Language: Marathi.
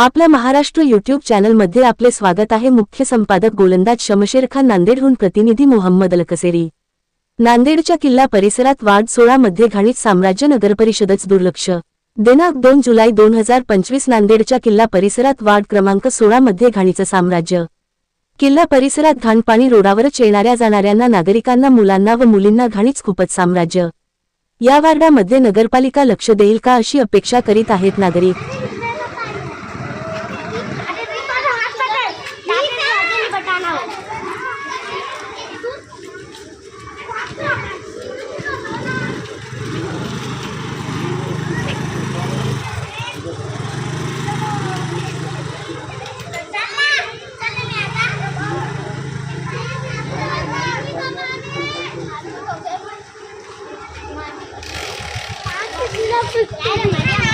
आपल्या महाराष्ट्र युट्यूब चॅनलमध्ये आपले स्वागत आहे. मुख्य संपादक गोलंदाज शमशेर खान नांदेडहून प्रतिनिधी मोहम्मद अलकसेरी. नांदेडच्या किल्ला परिसरात वार्ड सोळामध्ये घाणीत साम्राज्य नगरपरिषदच दुर्लक्ष. दिनांक दोन जुलै दोन हजार पंचवीस नांदेडच्या किल्ला परिसरात वार्ड क्रमांक सोळामध्ये घाणीचं साम्राज्य. किल्ला परिसरात घाणपाणी रोडावरच येणाऱ्या जाणाऱ्यांना नागरिकांना मुलांना व मुलींना घाणीच खूपच साम्राज्य. या वार्डामध्ये नगरपालिका लक्ष देईल का अशी अपेक्षा करीत आहेत नागरिक. Sudah 的吗